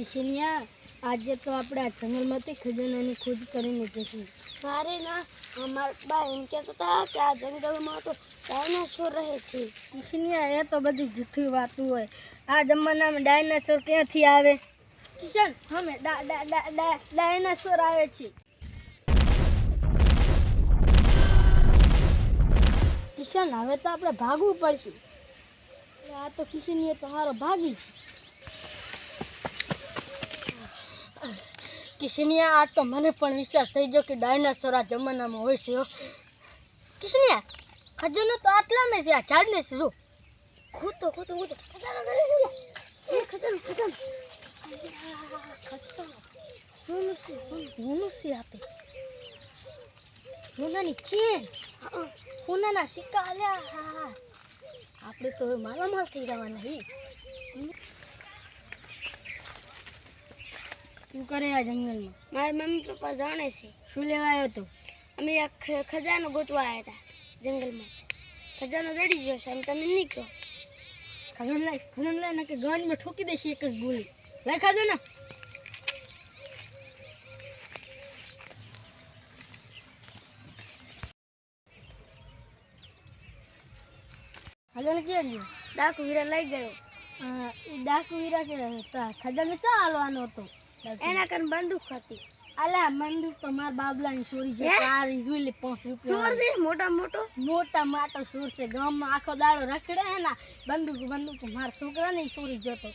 કિશનિયા આજે તો આપણે આ જંગલમાંથી ખજાનાની ખોજ કરીને જઈશું મારે ના અમારા બા એમ કહેતા હતા કે આ જંગલમાં તો ડાયનાસોર રહે છે. કિશનિયા એ તો બધી જૂઠી વાતું હોય. આ જમાનામાં ડાયનાસોર ક્યાંથી આવે? કિશન અમે ડાયનાસોર આવે છે. કિશન હવે તો આપણે ભાગવું પડશે. આ તો કિશનીએ તો હારો ભાગી. કિશનિયા આ તો મને પણ વિશ્વાસ થઈ ગયો કે ડાયનાસોર આ જમાનામાં હોય છે કિશનિયા ખજાનો તો આટલામાં છે, આ ઝાડને છે, જો. ખોતો ખોતો ખોતો ખજાનો કરે છે ખજાનો ખજાનો. સોનું છે સોનું આ તો. સોનાની ચેન. સોનાના સિક્કા. આલ્યા આપણે તો માલામાલ થઈ જવાના હી. શું કરે આ જંગલમાં. મારા મમ્મી પપ્પા જાણે છે. શું લેવા આવ્યો હતો અમે આ ખજાનો ગોતવા આવ્યા હતા જંગલમાં. ખજાનો રેડી ગયો છે એમ તમે નહીં કહો ખજન લાય ખજન લાય ને કે ગાડીમાં ઠોકી દેશે એક જ ગોળી. લાય ખાજો ને. હાલો ને ક્યાં ગયો? ડાકુ હીરા લઈ ગયો. ડાકુ વીરા કે ખજાનો ચા હાલવાનો હતો? એના કન બંદૂક હતી. અલા બંદૂક તો માર બાબલાની ચોરી છે? તારી જોઈ લે પાંચ ચોર છે મોટા મોટો? મોટા માટો ચોર છે ગામમાં આખો દાડો રખડે હે ને બંદૂક બંદૂક મારા છોકરાને ચોરી જતો